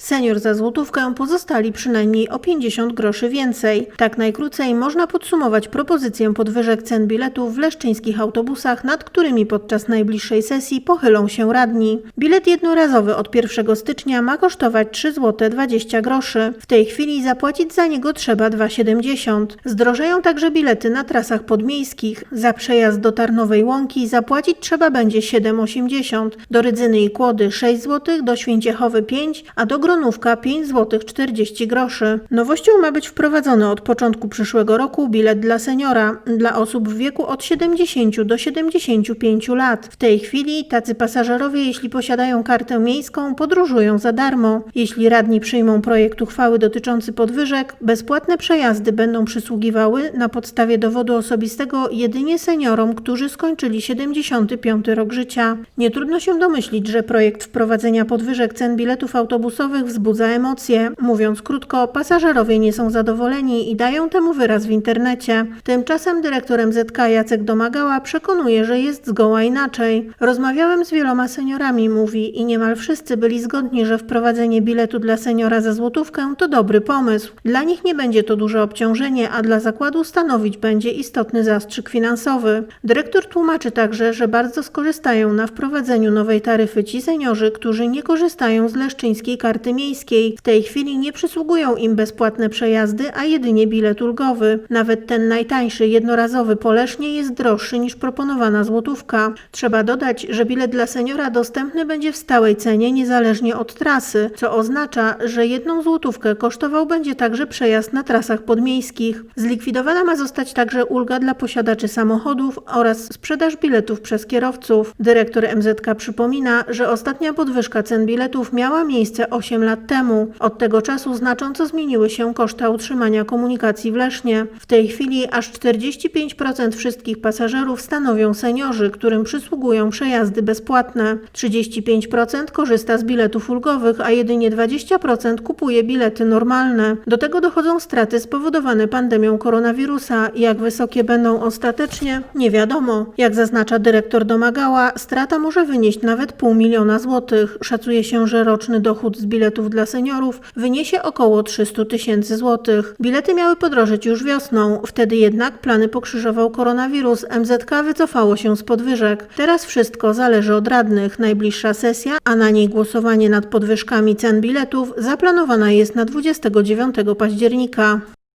Senior za złotówkę pozostali przynajmniej o 50 groszy więcej. Tak najkrócej można podsumować propozycję podwyżek cen biletów w leszczyńskich autobusach, nad którymi podczas najbliższej sesji pochylą się radni. Bilet jednorazowy od 1 stycznia ma kosztować 3 zł 20 groszy. W tej chwili zapłacić za niego trzeba 2,70. Zdrożeją także bilety na trasach podmiejskich. Za przejazd do Tarnowej Łąki zapłacić trzeba będzie 7,80. Do Rydzyny i Kłody 6 zł, do Święciechowy 5, a do Gronówka 5 zł 40 groszy. Nowością ma być wprowadzony od początku przyszłego roku bilet dla seniora, dla osób w wieku od 70 do 75 lat. W tej chwili tacy pasażerowie, jeśli posiadają kartę miejską, podróżują za darmo. Jeśli radni przyjmą projekt uchwały dotyczący podwyżek, bezpłatne przejazdy będą przysługiwały na podstawie dowodu osobistego jedynie seniorom, którzy skończyli 75 rok życia. Nie trudno się domyślić, że projekt wprowadzenia podwyżek cen biletów autobusowych wzbudza emocje. Mówiąc krótko, pasażerowie nie są zadowoleni i dają temu wyraz w internecie. Tymczasem dyrektor MZK Jacek Domagała przekonuje, że jest zgoła inaczej. Rozmawiałem z wieloma seniorami, mówi, i niemal wszyscy byli zgodni, że wprowadzenie biletu dla seniora za złotówkę to dobry pomysł. Dla nich nie będzie to duże obciążenie, a dla zakładu stanowić będzie istotny zastrzyk finansowy. Dyrektor tłumaczy także, że bardzo skorzystają na wprowadzeniu nowej taryfy ci seniorzy, którzy nie korzystają z leszczyńskiej karty miejskiej. W tej chwili nie przysługują im bezpłatne przejazdy, a jedynie bilet ulgowy. Nawet ten najtańszy, jednorazowy po Lesznie jest droższy niż proponowana złotówka. Trzeba dodać, że bilet dla seniora dostępny będzie w stałej cenie niezależnie od trasy, co oznacza, że jedną złotówkę kosztował będzie także przejazd na trasach podmiejskich. Zlikwidowana ma zostać także ulga dla posiadaczy samochodów oraz sprzedaż biletów przez kierowców. Dyrektor MZK przypomina, że ostatnia podwyżka cen biletów miała miejsce 8 lat temu. Od tego czasu znacząco zmieniły się koszta utrzymania komunikacji w Lesznie. W tej chwili aż 45% wszystkich pasażerów stanowią seniorzy, którym przysługują przejazdy bezpłatne. 35% korzysta z biletów ulgowych, a jedynie 20% kupuje bilety normalne. Do tego dochodzą straty spowodowane pandemią koronawirusa. Jak wysokie będą ostatecznie, nie wiadomo. Jak zaznacza dyrektor Domagała, strata może wynieść nawet pół miliona złotych. Szacuje się, że roczny dochód z biletów dla seniorów wyniesie około 300 tysięcy złotych. Bilety miały podrożeć już wiosną, wtedy jednak plany pokrzyżował koronawirus. MZK wycofało się z podwyżek. Teraz wszystko zależy od radnych. Najbliższa sesja, a na niej głosowanie nad podwyżkami cen biletów zaplanowana jest na 29 października.